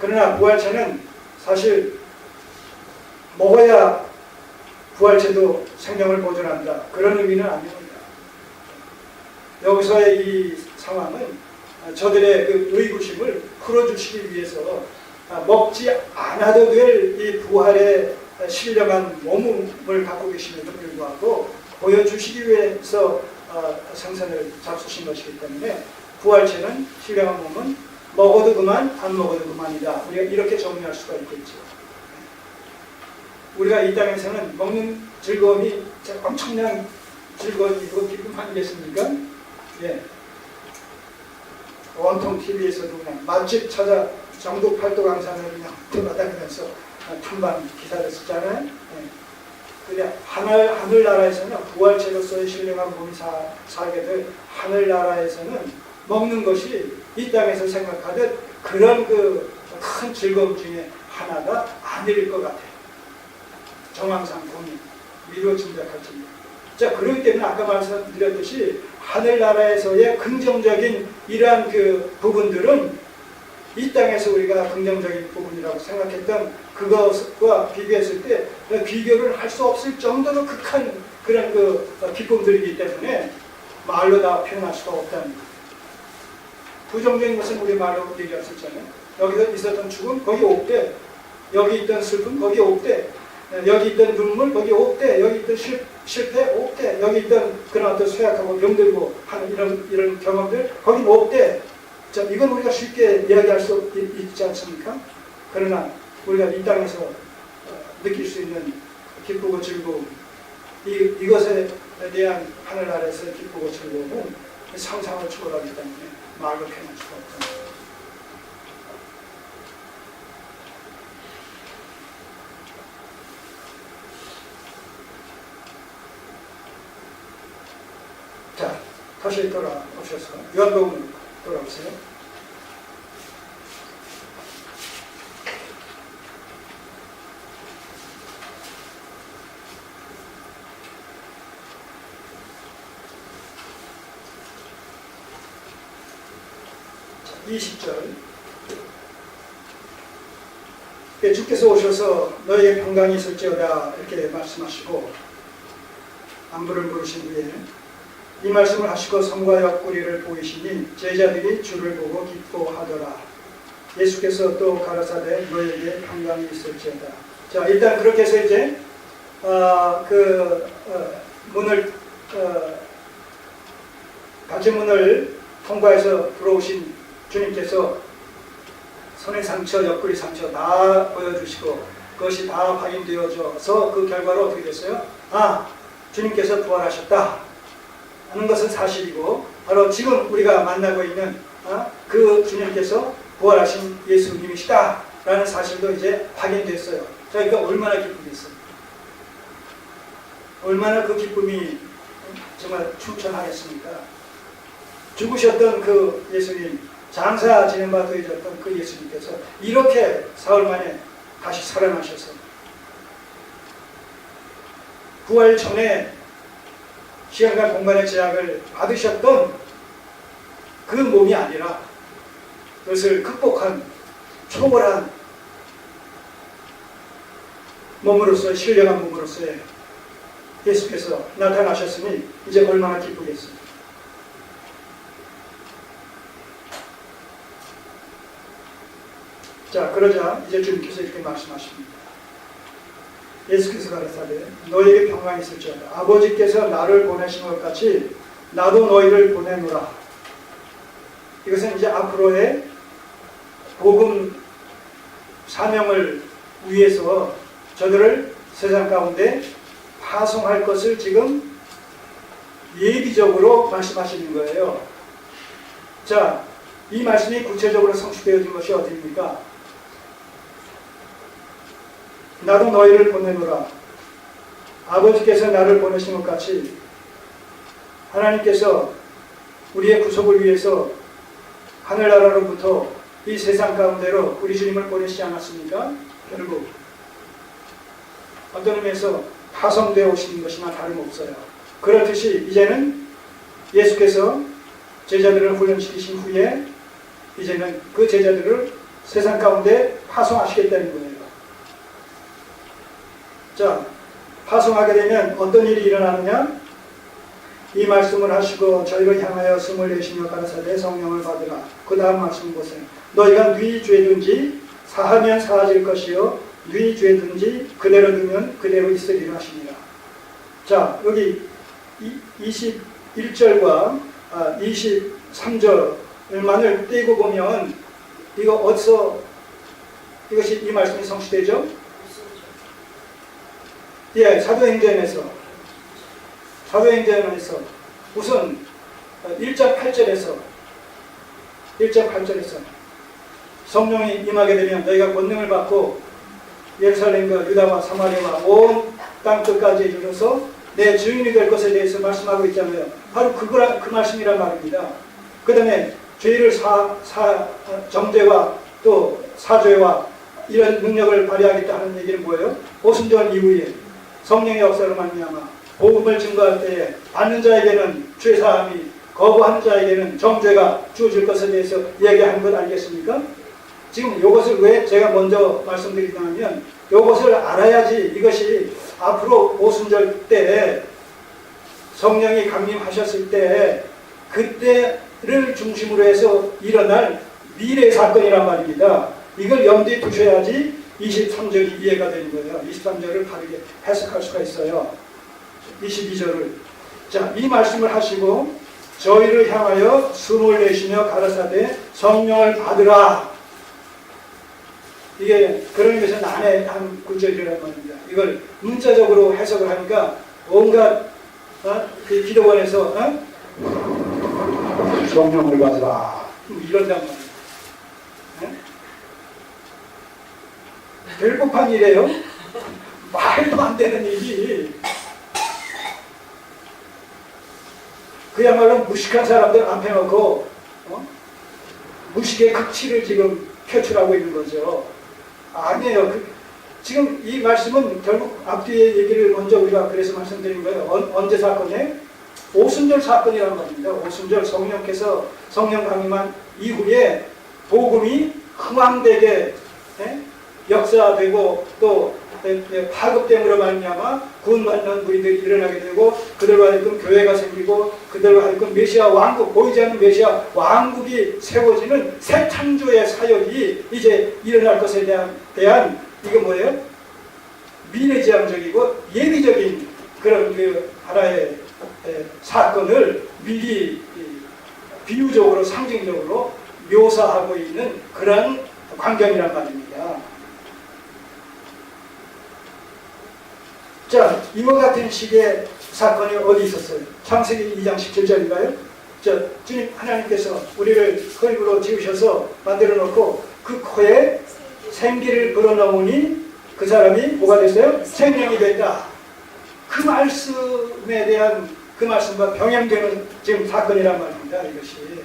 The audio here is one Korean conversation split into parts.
그러나 부활체는 사실 먹어야 부활체도 생명을 보존한다. 그런 의미는 아닙니다. 여기서의 이 상황은 저들의 그 의구심을 풀어주시기 위해서 먹지 않아도 될 이 부활의 신령한 몸을 갖고 계심에도 불구하고 보여주시기 위해서 어, 생선을 잡수신 것이기 때문에 부활체는 신령한 몸은 먹어도 그만 안 먹어도 그만이다. 우리가 이렇게 정리할 수가 있겠죠. 우리가 이 땅에서는 먹는 즐거움이 엄청난 즐거움이고 기쁨 아니겠습니까? 예. 온통 TV에서도 그냥 맛집 찾아 정독 팔도 강산을 그냥 돌아다니면서 tum방 기사를 썼잖아요. 예. 근데 하늘 하늘나라에서는 부활체로서의 신령한 몸이 사, 살게 될 하늘나라에서는 먹는 것이 이 땅에서 생각하듯 그런 그 큰 즐거움 중에 하나가 아닐 것 같아요. 정황상 보니 미뤄진다 할지니. 자 그렇기 때문에 아까 말씀드렸듯이 하늘나라에서의 긍정적인 이러한 그 부분들은 이 땅에서 우리가 긍정적인 부분이라고 생각했던 그것과 비교했을 때 비교를 할 수 없을 정도로 극한 그런 그 기쁨들이기 때문에 말로 다 표현할 수가 없다는 거예요. 부정적인 것은 우리 말로 얘기할 수 있잖아요. 여기서 있었던 죽음 거기 없대. 여기 있던 슬픔 거기 없대. 여기 있던 눈물 거기 없대. 여기 있던 실, 실패 없대. 여기 있던 그런 어떤 쇠약하고 병들고 하는 이런 이런 경험들 거기 뭐 없대. 자, 이건 우리가 쉽게 이야기할 수 있, 있지 않습니까? 그러나 우리가 이 땅에서 어, 느낄 수 있는 기쁘고 즐거움, 이, 이것에 대한 하늘나라에서의 기쁘고 즐거움은 상상을 초월하기 때문에 말로 표현할 수가 없다. 자, 다시 돌아오셔서 요한복음 돌아오세요. 20절. 예, 주께서 오셔서 너에게 평강이 있을지어다 이렇게 말씀하시고 안부를 물으신 후에 이 말씀을 하시고 성과 옆구리를 보이시니 제자들이 주를 보고 기뻐하더라. 예수께서 또 가라사대 너에게 평강이 있을지어다. 자 일단 그렇게 해서 이제 어, 그 어, 문을 어, 가지 문을 통과해서 들어오신 주님께서 손의 상처, 옆구리 상처 다 보여주시고 그것이 다 확인되어져서 그 결과로 어떻게 됐어요? 아 주님께서 부활하셨다. 하는 것은 사실이고 바로 지금 우리가 만나고 있는 어? 그 주님께서 부활하신 예수님이시다 라는 사실도 이제 확인됐어요. 자, 이거 얼마나 기쁘겠어요. 얼마나 그 기쁨이 정말 충천하겠습니까? 죽으셨던 그 예수님, 장사 바 되어졌던 그 예수님께서 이렇게 사흘 만에 다시 살아나셔서 부활 전에 시간과 공간의 제약을 받으셨던 그 몸이 아니라 그것을 극복한 초월한 몸으로서 신령한 몸으로서의 예수께서 나타나셨으니 이제 얼마나 기쁘겠습니까? 자 그러자 이제 주님께서 이렇게 말씀하십니다. 예수께서 가르사되 너에게 평강이 있을지어다 아버지께서 나를 보내신 것 같이 나도 너희를 보내노라 이것은 이제 앞으로의 복음 사명을 위해서 저들을 세상 가운데 파송할 것을 지금 예비적으로 말씀하시는 거예요. 자, 이 말씀이 구체적으로 성취되어진 것이 어디입니까? 나도 너희를 보내노라. 아버지께서 나를 보내신 것 같이 하나님께서 우리의 구속을 위해서 하늘나라로부터 이 세상 가운데로 우리 주님을 보내시지 않았습니까? 결국 어떤 의미에서 파송되어 오신 것이나 다름없어요. 그렇듯이 이제는 예수께서 제자들을 훈련시키신 후에 이제는 그 제자들을 세상 가운데 파송하시겠다는 거예요. 자, 파송하게 되면 어떤 일이 일어나느냐? 이 말씀을 하시고 저희를 향하여 숨을 내쉬며 가라사대 성령을 받으라. 그 다음 말씀 보세요. 너희가 네 죄든지 사하면 사하질 것이요 네 죄든지 그대로 두면 그대로 있으리라 하시니라. 자, 여기 21절과 23절만을 떼고 보면 이거 어디서 이것이 이 말씀이 성취되죠? 예, 사도행전에서 사도행전에서 우선 1장 8절에서 1장 8절에서 성령이 임하게 되면 너희가 권능을 받고 예루살렘과 유다와 사마리아와 온 땅 끝까지 이르러서 내 주인이 될 것에 대해서 말씀하고 있잖아요. 바로 그거라 그 말씀이란 말입니다. 그 다음에 죄를 사, 사, 정죄와 또 사죄와 이런 능력을 발휘하겠다 하는 얘기는 뭐예요? 오순절 이후에 성령의 역사로 말미암아 복음을 증거할 때에 받는 자에게는 죄사함이 거부하는 자에게는 정죄가 주어질 것에 대해서 얘기하는 것 알겠습니까? 지금 이것을 왜 제가 먼저 말씀드리냐면 이것을 알아야지 이것이 앞으로 오순절 때 성령이 강림하셨을 때 그때를 중심으로 해서 일어날 미래 사건이란 말입니다. 이걸 염두에 두셔야지 23절이 이해가 되는 거예요. 23절을 바르게 해석할 수가 있어요. 22절을. 자, 이 말씀을 하시고 저희를 향하여 숨을 내쉬며 가라사대 성령을 받으라. 이게 그런 의미에서 난해 한 구절이라는 말입니다. 이걸 문자적으로 해석을 하니까 온갖 어? 그 기도원에서 어? 성령을 받으라 이런단 말이에요. 별법한 일이에요. 말도 안 되는 일이 그야말로 무식한 사람들 앞에 놓고 어? 무식의 극치를 지금 표출하고 있는 거죠. 아니에요. 그, 지금 이 말씀은 결국 앞뒤의 얘기를 먼저 우리가 그래서 말씀드린 거예요. 언, 언제 사건이에요? 오순절 사건이라는 겁니다. 오순절 성령께서 성령 강림한 이후에 복음이 흥왕되게 예? 역사되고 또 예, 예, 파급됨으로 말미암아 구원받는 무리들이 일어나게 되고 그들과 하여금 교회가 생기고 그들과 하여금 메시아 왕국 보이지 않는 메시아 왕국이 세워지는 새 창조의 사역이 이제 일어날 것에 대한, 대한 이거 뭐예요? 미래지향적이고 예비적인 그런 그 하나의 에, 사건을 미리 이, 비유적으로 상징적으로 묘사하고 있는 그런 광경이란 말입니다. 자, 이와 같은 식의 사건이 어디 있었어요? 창세기 2장 17절인가요? 자, 주님 하나님께서 우리를 흙으로 지으셔서 만들어 놓고 그 코에 생기를 불어넣으니 그 사람이 뭐가 됐어요? 생명이 됐다. 그 말씀에 대한 그 말씀과 병행되는 지금 사건이란 말입니다. 이것이.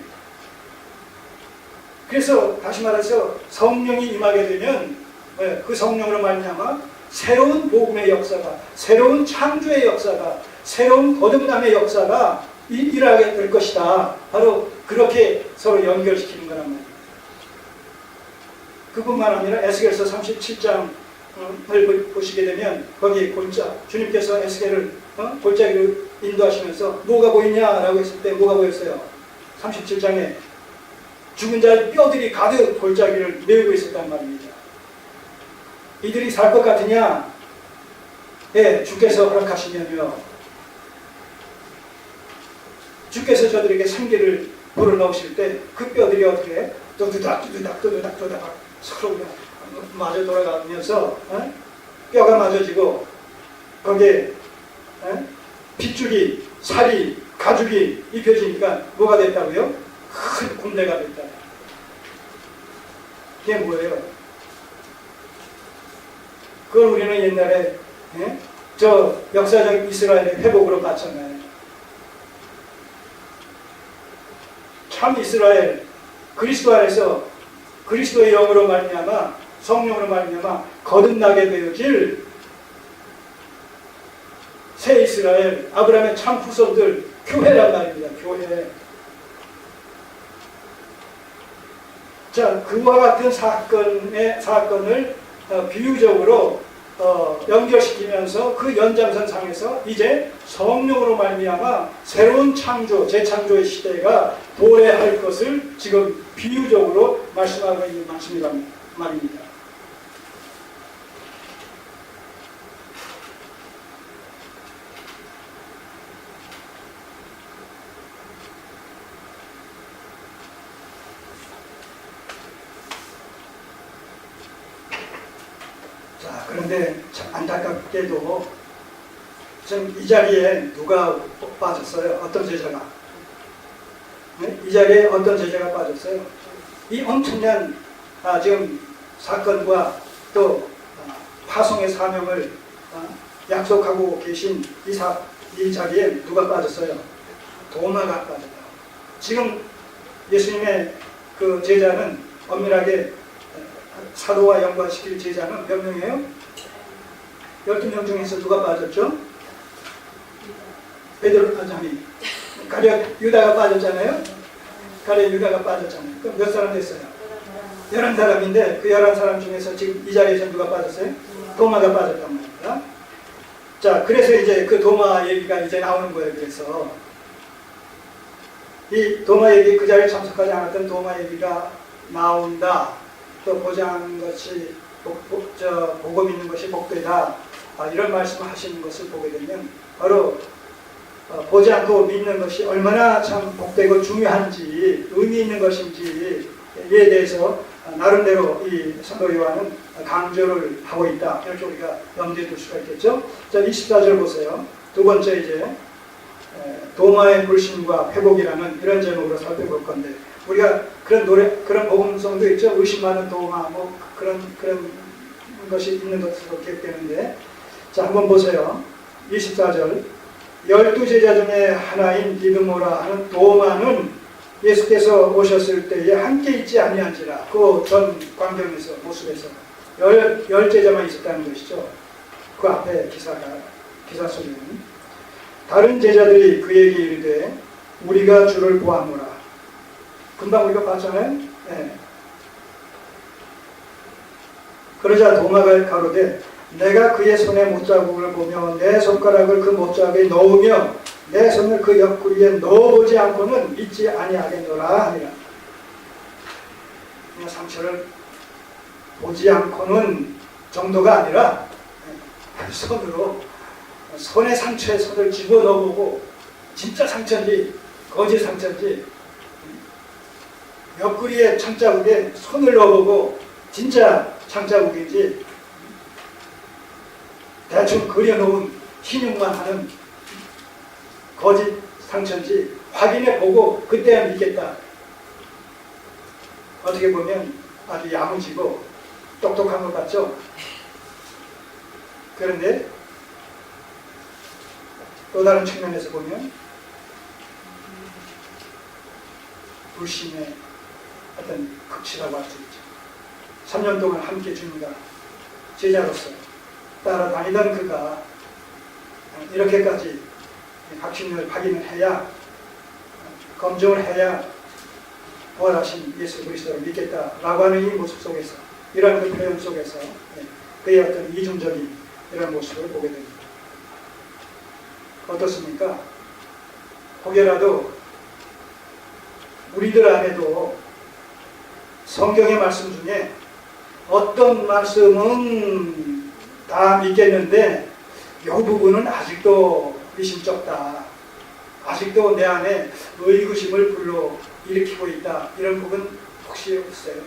그래서 다시 말해서 성령이 임하게 되면 예, 그 성령으로 말미암아 새로운 복음의 역사가, 새로운 창조의 역사가, 새로운 거듭남의 역사가 일- 일하게 될 것이다. 바로 그렇게 서로 연결시키는 거란 말이에요. 그뿐만 아니라 에스겔서 37장을 보시게 되면 거기 골짜 주님께서 에스겔을 어? 골짜기로 인도하시면서 뭐가 보이냐라고 했을 때 뭐가 보였어요? 37장에 죽은 자의 뼈들이 가득 골짜기를 메우고 있었단 말입니다. 이들이 살 것 같으냐? 예, 주께서 허락하시면요. 주께서 저들에게 생기를 불어넣으실 때 그 뼈들이 어떻게 해? 또두닥 두닥 두닥 두닥 서로 마저 돌아가면서 어? 뼈가 맞아지고 거기에 어? 핏줄이 살이 가죽이 입혀지니까 뭐가 됐다고요? 큰 군대가 됐다. 이게 뭐예요? 그걸 우리는 옛날에 예? 저 역사적 이스라엘의 회복으로 봤잖아요. 참 이스라엘 그리스도 안에서 그리스도의 영으로 말미암아 성령으로 말미암아 거듭나게 되어질 새 이스라엘 아브라함의 참 후손들 교회란 말입니다. 교회. 자, 그와 같은 사건의 사건을 어, 비유적으로 어, 연결시키면서 그 연장선 상에서 이제 성령으로 말미암아 새로운 창조, 재창조의 시대가 도래할 것을 지금 비유적으로 말씀하고 있는 말씀이란 말입니다. 자, 그런데 참 안타깝게도 지금 이 자리에 누가 빠졌어요? 어떤 제자가? 네? 이 자리에 어떤 제자가 빠졌어요? 이 엄청난 아, 지금 사건과 또 아, 파송의 사명을 아, 약속하고 계신 이, 사, 이 자리에 누가 빠졌어요? 도마가 빠졌다. 지금 예수님의 그 제자는 엄밀하게 사도와 연관시킬 제자는 몇 명이에요? 12명 중에서 누가 빠졌죠? 베드로 아자미 가려 유다가 빠졌잖아요. 가려 유다가 빠졌잖아요. 그럼 몇 사람 됐어요? 11사람인데 그 11사람 중에서 지금 이 자리에서 누가 빠졌어요? 도마가 빠졌단 말입니다. 자, 그래서 이제 그 도마 얘기가 이제 나오는 거예요. 그래서 이 도마 얘기 그 자리에 참석하지 않았던 도마 얘기가 나온다. 또 보장 것이 복, 복, 저, 복음 있는 것이 복되다. 아, 이런 말씀을 하시는 것을 보게 되면 바로 어, 보지 않고 믿는 것이 얼마나 참 복되고 중요한지 의미 있는 것인지에 대해서 어, 나름대로 이 사도 요한은 강조를 하고 있다. 이렇게 우리가 염두에 둘 수가 있겠죠. 자, 24절 보세요. 두 번째 이제 에, 도마의 불신과 회복이라는 이런 제목으로 살펴볼 건데 우리가 그런 노래 그런 복음성도 있죠. 의심 많은 도마 뭐 그런 그런 것이 있는 것으로 기억되는데 자 한번 보세요. 24절 열두 제자 중에 하나인 디드모라 하는 도마는 예수께서 오셨을 때에 함께 있지 아니한지라 그 전 광경에서 모습에서 열, 열 제자만 있었다는 것이죠. 그 앞에 기사가 기사 소리는 다른 제자들이 그에게 이르되 우리가 주를 보았노라. 금방 우리가 봤잖아요. 네. 그러자 도마가 가로되 내가 그의 손에 못자국을 보며 내 손가락을 그 못자국에 넣으며 내 손을 그 옆구리에 넣어보지 않고는 믿지 아니하겠노라 하니라. 상처를 보지 않고는 정도가 아니라 손으로 손의 상처에 손을 집어넣어보고 진짜 상처인지 거짓 상처인지 옆구리에 창자국에 손을 넣어보고 진짜 창자국인지 대충 그려놓은 신용만 하는 거짓 상처인지 확인해 보고 그때야 믿겠다. 어떻게 보면 아주 야무지고 똑똑한 것 같죠? 그런데 또 다른 측면에서 보면 불신의 어떤 극치라고 할 수 있죠. 3년 동안 함께 주님과 제자로서 따라 다니던 그가 이렇게까지 각신을 확인을 해야 검증을 해야 부활하신 예수 그리스도를 믿겠다라고 하는 이 모습 속에서 이러한 그 표현 속에서 그의 어떤 이중적인 이런 모습을 보게 됩니다. 어떻습니까? 혹여라도 우리들 안에도 성경의 말씀 중에 어떤 말씀은 다 믿겠는데 이 부분은 아직도 미심쩍다. 아직도 내 안에 의구심을 불러 일으키고 있다. 이런 부분 혹시 없어요?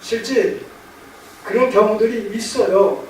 실제 그런 경우들이 있어요.